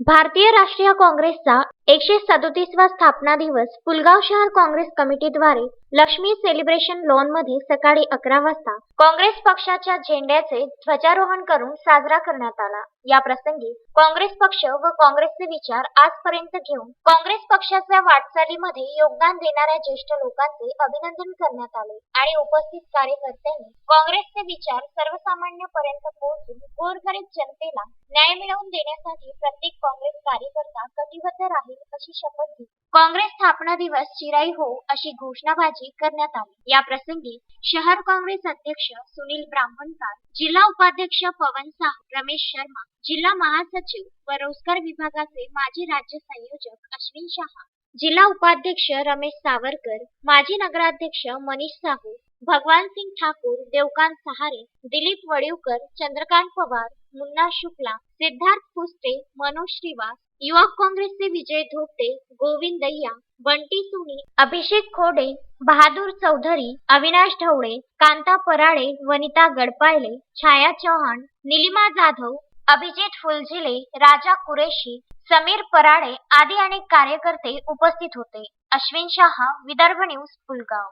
भारतीय राष्ट्रीय काँग्रेसचा एकशे सदोतीसवा स्थापना दिवस पुलगाव शहर काँग्रेस कमिटीद्वारे लक्ष्मी सेलिब्रेशन लॉनमध्ये सकाळी अकरा वाजता काँग्रेस पक्षाच्या झेंड्याचे ध्वजारोहण करून साजरा करण्यात आला. या प्रसंगी काँग्रेस पक्ष व काँग्रेसचे विचार आजपर्यंत घेऊन काँग्रेस पक्षाच्या वाटचालीमध्ये योगदान देणाऱ्या ज्येष्ठ लोकांचे अभिनंदन करण्यात आले आणि उपस्थित कार्यकर्त्यांनी काँग्रेसचे विचार सर्वसामान्यपर्यंत पोहोचून गोरगरीब जनतेला न्याय मिळवून देण्यासाठी प्रत्येक काँग्रेस कार्यकर्ता कटिबद्ध राहील. अशी शपथ घेतली काँग्रेस स्थापना दिवस चिराई हो अशी घोषणाबाजी करण्यात आली. या प्रसंगी शहर काँग्रेस अध्यक्ष सुनील ब्राह्मणकार जिल्हा उपाध्यक्ष पवन साह रमेश शर्मा जिल्हा महासचिव व रोजगार विभागाचे माजी राज्य संयोजक अश्विन शहा जिल्हा उपाध्यक्ष रमेश सावरकर माजी नगराध्यक्ष मनीष साहू भगवान सिंग ठाकूर देवकांत सहारे दिलीप वडिवकर चंद्रकांत पवार मुन्ना शुक्ला सिद्धार्थ फुस्टे मनोज श्रीवास युवक काँग्रेसचे विजय धोपटे गोविंद दहिया बंटी सुनी अभिषेक खोडे बहादूर चौधरी अविनाश ढवळे कांता पराळे वनिता गडपायले छाया चव्हाण निलिमा जाधव अभिजित फुलझिले राजा कुरेशी समीर पराडे आदी अनेक कार्यकर्ते उपस्थित होते. अश्विन शहा विदर्भ न्यूज पुलगाव